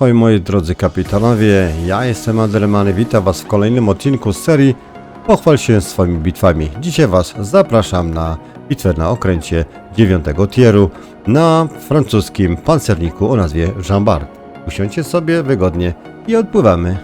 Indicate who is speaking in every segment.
Speaker 1: Ahoj moi drodzy kapitanowie, ja jestem Adelmany, witam was w kolejnym odcinku z serii Pochwal się swoimi bitwami. Dzisiaj was zapraszam na bitwę na okręcie 9 tieru na francuskim pancerniku o nazwie Jean Bart. Usiądźcie sobie wygodnie i odpływamy.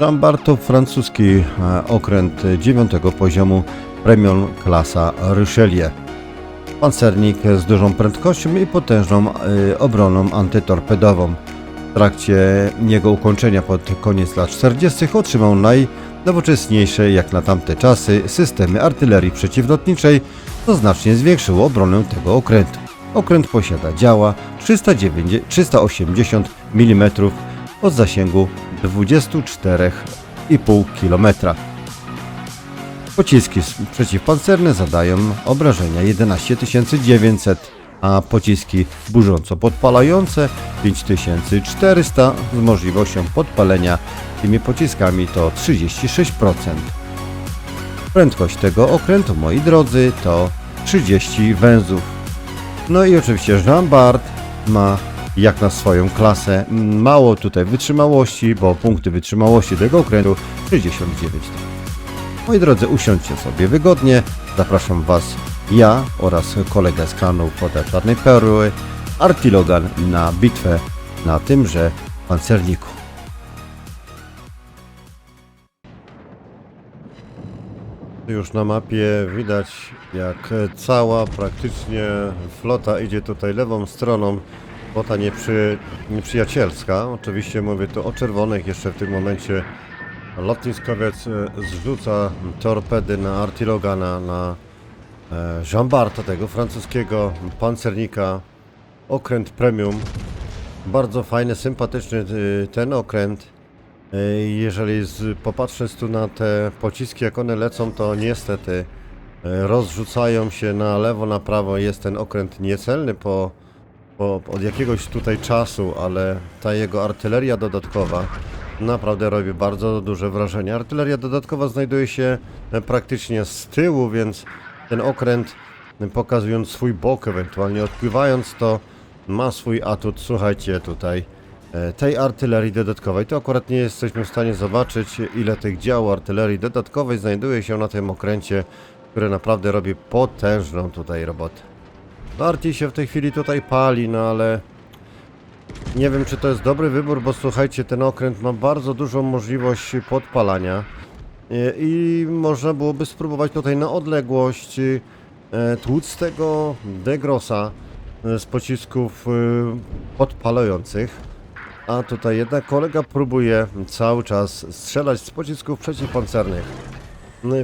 Speaker 1: Jean Bart to francuski e, okręt 9 poziomu premium klasa Richelieu. Pancernik z dużą prędkością i potężną y, obroną antytorpedową. W trakcie jego ukończenia pod koniec lat 40. otrzymał najnowocześniejsze jak na tamte czasy systemy artylerii przeciwlotniczej, co znacznie zwiększyło obronę tego okrętu. Okręt posiada działa 309 380 mm od zasięgu 24,5 km. Pociski przeciwpancerne zadają obrażenia 11 900, a pociski burząco podpalające 5400 z możliwością podpalenia tymi pociskami to 36%. Prędkość tego okrętu, moi drodzy, to 30 węzłów. No i oczywiście Jean Bart ma jak na swoją klasę mało tutaj wytrzymałości, bo punkty wytrzymałości tego okrętu 69. Moi drodzy, usiądźcie sobie wygodnie. Zapraszam Was, ja oraz kolega z klanu Poda Czarnej Perły, Artilogan na bitwę na tymże pancerniku. Już na mapie widać, jak cała praktycznie flota idzie tutaj lewą stroną. Flota nieprzy, nieprzyjacielska. Oczywiście mówię tu o czerwonych. Jeszcze w tym momencie lotniskowiec e, zrzuca torpedy na Artilogana, na e, Jean Barta, tego francuskiego pancernika. Okręt premium. Bardzo fajny, sympatyczny y, ten okręt. Jeżeli z, popatrząc tu na te pociski, jak one lecą, to niestety rozrzucają się na lewo, na prawo. Jest ten okręt niecelny po, po, od jakiegoś tutaj czasu, ale ta jego artyleria dodatkowa naprawdę robi bardzo duże wrażenie. Artyleria dodatkowa znajduje się e, praktycznie z tyłu, więc ten okręt e, pokazując swój bok, ewentualnie odpływając, to ma swój atut. Słuchajcie tutaj e, tej artylerii dodatkowej. To akurat nie jesteśmy w stanie zobaczyć, ile tych dział artylerii dodatkowej znajduje się na tym okręcie, które naprawdę robi potężną tutaj robotę. Bardziej się w tej chwili tutaj pali, no ale nie wiem, czy to jest dobry wybór, bo słuchajcie, ten okręt ma bardzo dużą możliwość podpalania i, i można byłoby spróbować tutaj na odległość e, tłuc tego degrosa e, z pocisków e, podpalających. A tutaj jednak kolega próbuje cały czas strzelać z pocisków przeciwpancernych. No,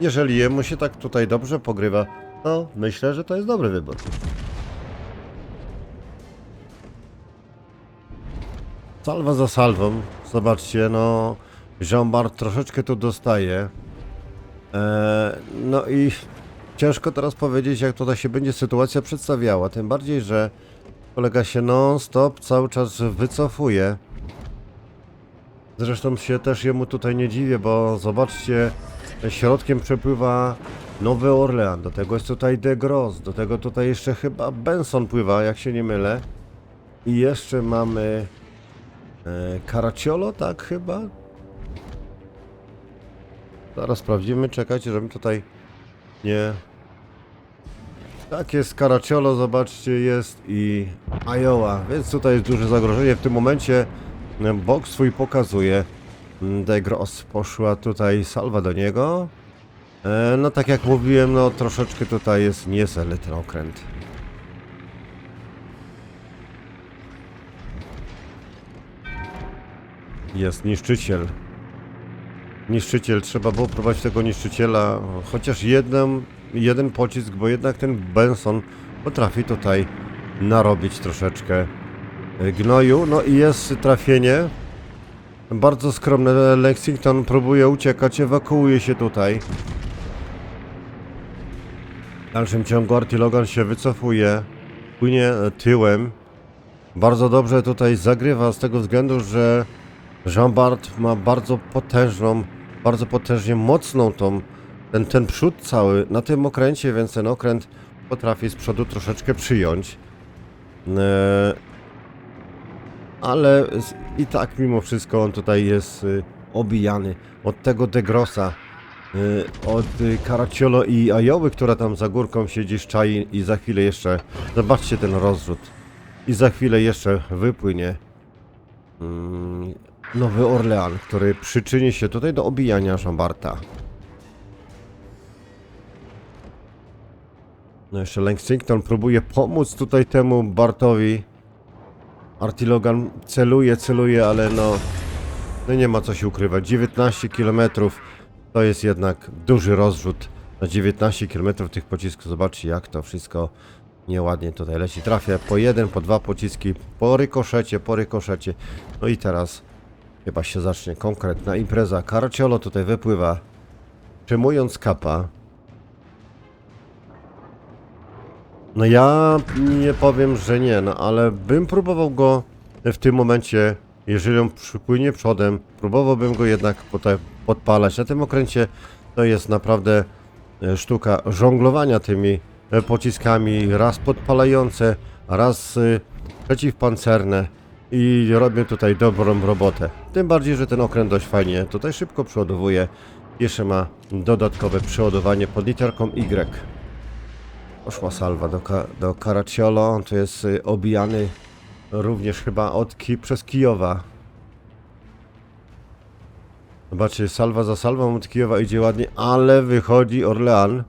Speaker 1: jeżeli jemu się tak tutaj dobrze pogrywa, to myślę, że to jest dobry wybór. Salwa za salwą. Zobaczcie, no. Jean-Bart troszeczkę tu dostaje. E, no i ciężko teraz powiedzieć, jak tutaj się będzie sytuacja przedstawiała. Tym bardziej, że kolega się non-stop cały czas wycofuje. Zresztą się też jemu tutaj nie dziwię, bo zobaczcie, środkiem przepływa Nowy Orlean, do tego jest tutaj De Gros, do tego tutaj jeszcze chyba Benson pływa, jak się nie mylę. I jeszcze mamy e, Caracciolo, tak chyba? Zaraz sprawdzimy, czekajcie, żebym tutaj nie... Tak jest, Caracciolo, zobaczcie, jest i Iowa, więc tutaj jest duże zagrożenie. W tym momencie e, bok swój pokazuje. Mm, De Gros poszła tutaj salwa do niego. E, no tak jak mówiłem, no troszeczkę tutaj jest ten okręt. Jest niszczyciel. Niszczyciel, trzeba było próbować tego niszczyciela, chociaż jeden, jeden pocisk, bo jednak ten Benson potrafi tutaj narobić troszeczkę e, gnoju. No i jest trafienie. Bardzo skromne Lexington próbuje uciekać, ewakuuje się tutaj. W dalszym ciągu Artilogan się wycofuje, płynie tyłem. Bardzo dobrze tutaj zagrywa z tego względu, że Jean Bart ma bardzo potężną, bardzo potężnie mocną tą, ten, ten przód cały na tym okręcie, więc ten okręt potrafi z przodu troszeczkę przyjąć. Eee, ale i tak mimo wszystko on tutaj jest y, obijany od tego Degrosa, y, od y, Caracciolo i Ajowy, która tam za górką siedzi, szczai i za chwilę jeszcze, zobaczcie ten rozrzut, i za chwilę jeszcze wypłynie mm, Nowy Orlean, który przyczyni się tutaj do obijania Żambarta. No jeszcze Lexington próbuje pomóc tutaj temu Bartowi. Artilogan celuje, celuje, ale no, no nie ma co się ukrywać. 19 km to jest jednak duży rozrzut. Na 19 km tych pocisków, zobaczcie jak to wszystko nieładnie tutaj leci. Trafia po jeden, po dwa pociski, po rykoszecie, po rykoszecie. No i teraz chyba się zacznie konkretna impreza. Caracciolo tutaj wypływa, przyjmując kapa. No ja nie powiem, że nie, no ale bym próbował go w tym momencie, jeżeli on przypłynie przodem, próbowałbym go jednak pote- podpalać. Na tym okręcie to jest naprawdę e, sztuka żonglowania tymi e, pociskami, raz podpalające, raz y, przeciwpancerne i robię tutaj dobrą robotę. Tym bardziej, że ten okręt dość fajnie tutaj szybko przeładowuje. Jeszcze ma dodatkowe przeładowanie pod literką Y. Poszła salwa do, do on tu jest y, obijany również chyba od Ki przez Kijowa. Zobaczcie, salwa za salwą od Kijowa idzie ładnie, ale wychodzi Orlean.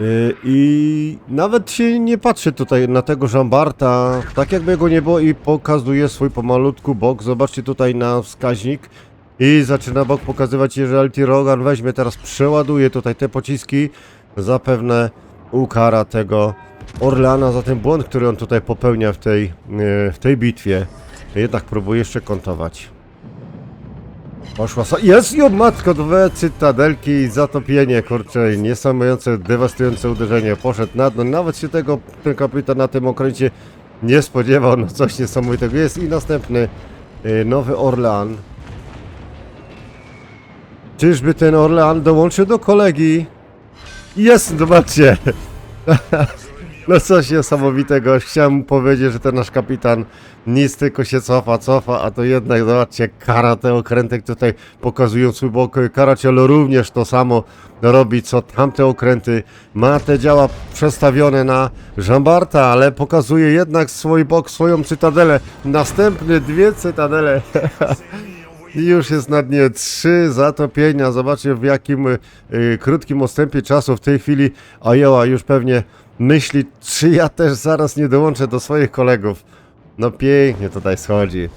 Speaker 1: Y, I nawet się nie patrzy tutaj na tego Żambarta, tak jakby go nie było i pokazuje swój pomalutku bok. Zobaczcie tutaj na wskaźnik i zaczyna bok pokazywać, jeżeli Tirogan weźmie teraz, przeładuje tutaj te pociski, zapewne ukara tego Orleana za ten błąd, który on tutaj popełnia w tej, e, w tej bitwie. Jednak próbuje jeszcze kontować. Poszła sa- Jest i o matko, dwie cytadelki, zatopienie, kurczę, niesamowite, dewastujące uderzenie. Poszedł na dno, nawet się tego ten kapitan na tym okręcie nie spodziewał, no coś niesamowitego. Jest i następny e, Nowy Orlean. Czyżby ten Orlean dołączył do kolegi? Jest, zobaczcie. No coś niesamowitego. Chciałem powiedzieć, że ten nasz kapitan nic tylko się cofa, cofa, a to jednak, zobaczcie, kara te okręty tutaj pokazują swój bok. Karaciolo również to samo robi, co tamte okręty. Ma te działa przestawione na Żambarta, ale pokazuje jednak swój bok, swoją cytadelę. Następne dwie cytadele. I już jest na dnie trzy zatopienia. Zobaczcie w jakim y, krótkim odstępie czasu w tej chwili Ajoła już pewnie myśli, czy ja też zaraz nie dołączę do swoich kolegów. No pięknie tutaj schodzi.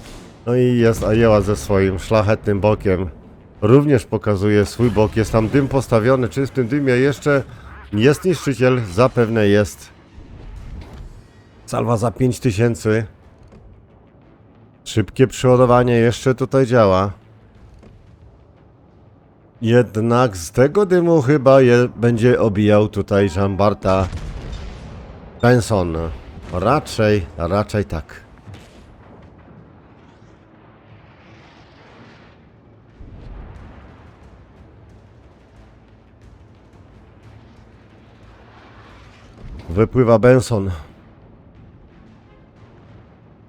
Speaker 1: No i jest Ajoła ze swoim szlachetnym bokiem. Również pokazuje swój bok. Jest tam dym postawiony. Czy w tym dymie jeszcze jest niszczyciel? Zapewne jest. Salwa za 5000. Szybkie przeładowanie jeszcze tutaj działa. Jednak z tego dymu chyba je, będzie obijał tutaj Żambarta Benson. Raczej, raczej tak. Wypływa Benson.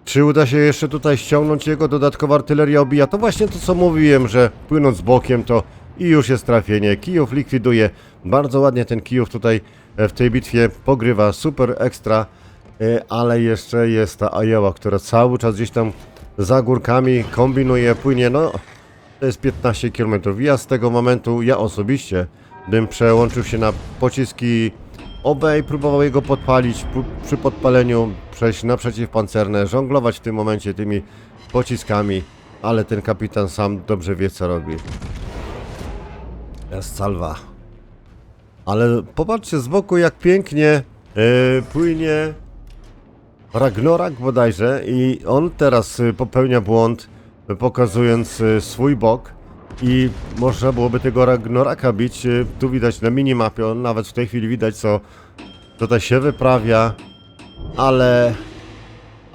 Speaker 1: Czy uda się jeszcze tutaj ściągnąć jego dodatkowa artyleria obija? To właśnie to co mówiłem, że płynąc bokiem to i już jest trafienie. Kijów likwiduje. Bardzo ładnie ten Kijów tutaj w tej bitwie pogrywa. Super ekstra. E, Ale jeszcze jest ta Ajowa, która cały czas gdzieś tam za górkami kombinuje, płynie. No to jest 15 km. Ja z tego momentu, ja osobiście bym przełączył się na pociski obej, próbował jego podpalić, pr- przy podpaleniu przejść na przeciwpancerne, żonglować w tym momencie tymi pociskami, ale ten kapitan sam dobrze wie co robi. Jest salwa. Ale popatrzcie z boku jak pięknie yy, płynie Ragnorak bodajże i on teraz y, popełnia błąd, y, pokazując swój bok i można byłoby tego Ragnoraka bić, tu widać na minimapie, on nawet w tej chwili widać co tutaj się wyprawia, ale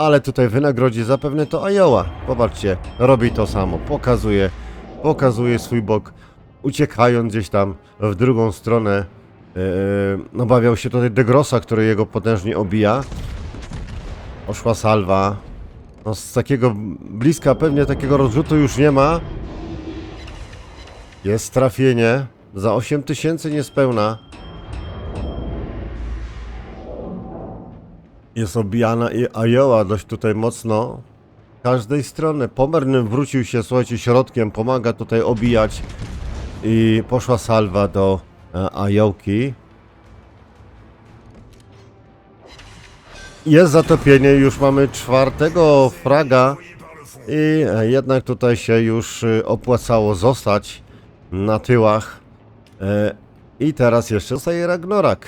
Speaker 1: ale tutaj wynagrodzi zapewne to Ajoła. Popatrzcie, robi to samo, pokazuje, pokazuje swój bok, uciekając gdzieś tam w drugą stronę. Obawiał się tutaj Degrosa, który jego potężnie obija. Poszła salwa. No z takiego bliska pewnie takiego rozrzutu już nie ma. Jest trafienie. Za 8000 niespełna. Jest obijana i Iowa dość tutaj mocno. Z każdej strony. Pomerny wrócił się, słuchajcie, środkiem. Pomaga tutaj obijać. I poszła salwa do e, Ajołki. Jest zatopienie, już mamy czwartego fraga i e, jednak tutaj się już e, opłacało zostać na tyłach. I teraz jeszcze zostaje Ragnorak.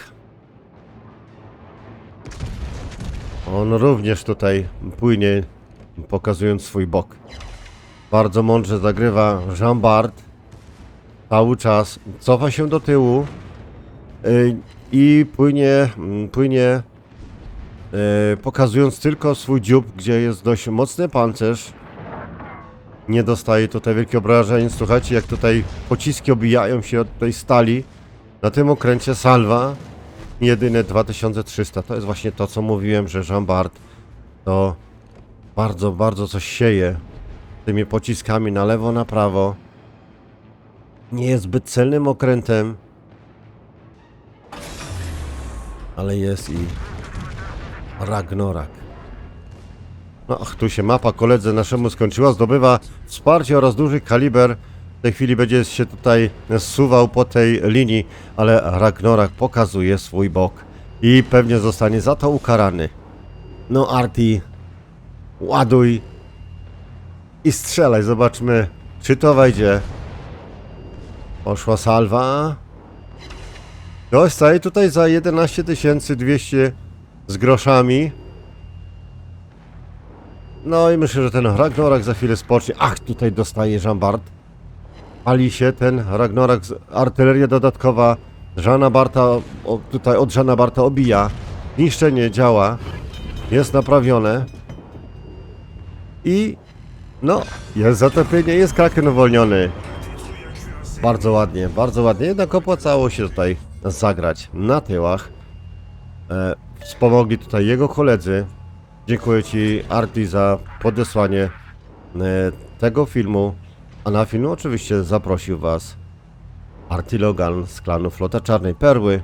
Speaker 1: On również tutaj płynie, pokazując swój bok. Bardzo mądrze zagrywa Jean Bart. Cały czas cofa się do tyłu y, i płynie, mm, płynie y, pokazując tylko swój dziób, gdzie jest dość mocny pancerz. Nie dostaje tutaj wielkich obrażeń. Słuchajcie, jak tutaj pociski obijają się od tej stali. Na tym okręcie salwa jedyne 2300. To jest właśnie to, co mówiłem, że Jean Bart to bardzo, bardzo coś sieje tymi pociskami na lewo, na prawo. Nie jest zbyt celnym okrętem, ale jest i Ragnorak. No, ach, tu się mapa koledze naszemu skończyła. Zdobywa wsparcie oraz duży kaliber. W tej chwili będzie się tutaj zsuwał po tej linii, ale Ragnorak pokazuje swój bok i pewnie zostanie za to ukarany. No, Arti, ładuj i strzelaj. Zobaczmy, czy to wejdzie. Poszła salwa. Dostaje tutaj za 11 200 z groszami. No i myślę, że ten Ragnorak za chwilę spocznie. Ach, tutaj dostaje Jean-Bart. Pali się ten Ragnorak, artyleria dodatkowa. Żana Barta, o, tutaj od Żana Barta obija. Niszczenie działa. Jest naprawione. I no, jest zatopienie, jest kraken uwolniony. Bardzo ładnie, bardzo ładnie. Jednak opłacało się tutaj zagrać na tyłach. E, wspomogli tutaj jego koledzy. Dziękuję Ci, Arti, za podesłanie e, tego filmu. A na film oczywiście zaprosił Was Arti Logan z klanu Flota Czarnej Perły.